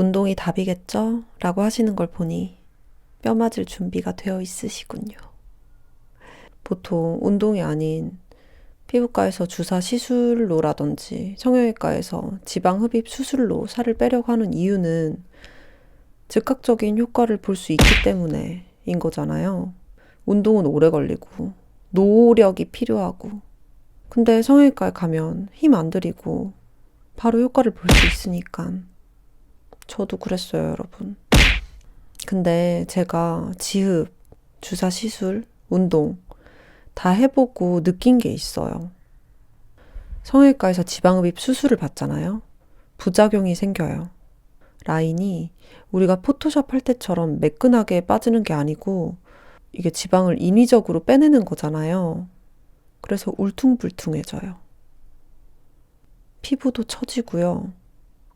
운동이 답이겠죠? 라고 하시는 걸 보니 뼈 맞을 준비가 되어 있으시군요. 보통 운동이 아닌 피부과에서 주사 시술로라든지 성형외과에서 지방 흡입 수술로 살을 빼려고 하는 이유는 즉각적인 효과를 볼 수 있기 때문에인 거잖아요. 운동은 오래 걸리고 노력이 필요하고 근데 성형외과에 가면 힘 안 들이고 바로 효과를 볼 수 있으니까 저도 그랬어요, 여러분. 근데 제가 지흡, 주사 시술, 운동 다 해보고 느낀 게 있어요. 성형외과에서 지방흡입 수술을 받잖아요. 부작용이 생겨요. 라인이 우리가 포토샵 할 때처럼 매끈하게 빠지는 게 아니고 이게 지방을 인위적으로 빼내는 거잖아요. 그래서 울퉁불퉁해져요. 피부도 처지고요.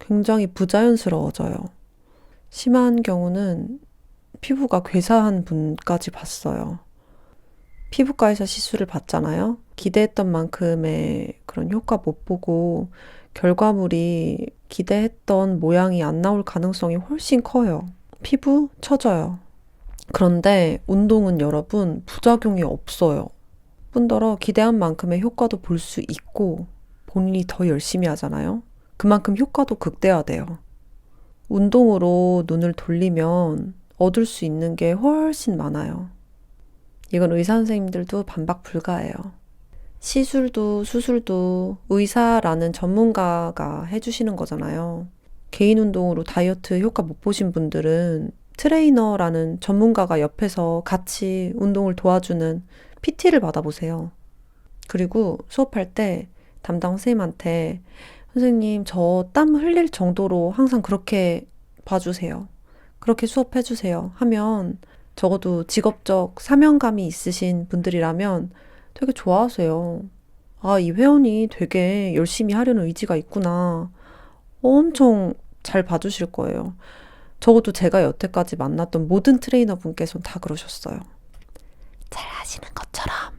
굉장히 부자연스러워져요. 심한 경우는 피부가 괴사한 분까지 봤어요. 피부과에서 시술을 받잖아요. 기대했던 만큼의 그런 효과 못 보고 결과물이 기대했던 모양이 안 나올 가능성이 훨씬 커요. 피부 처져요. 그런데 운동은 여러분 부작용이 없어요. 뿐더러 기대한 만큼의 효과도 볼 수 있고 본인이 더 열심히 하잖아요. 그만큼 효과도 극대화돼요. 운동으로 눈을 돌리면 얻을 수 있는 게 훨씬 많아요. 이건 의사 선생님들도 반박 불가해요. 시술도 수술도 의사라는 전문가가 해주시는 거잖아요. 개인 운동으로 다이어트 효과 못 보신 분들은 트레이너라는 전문가가 옆에서 같이 운동을 도와주는 PT를 받아보세요. 그리고 수업할 때 담당 선생님한테 선생님, 저 땀 흘릴 정도로 항상 그렇게 봐주세요. 그렇게 수업해주세요. 하면 적어도 직업적 사명감이 있으신 분들이라면 되게 좋아하세요. 아, 이 회원이 되게 열심히 하려는 의지가 있구나. 엄청 잘 봐주실 거예요. 적어도 제가 여태까지 만났던 모든 트레이너 분께서는 다 그러셨어요. 잘 하시는 것처럼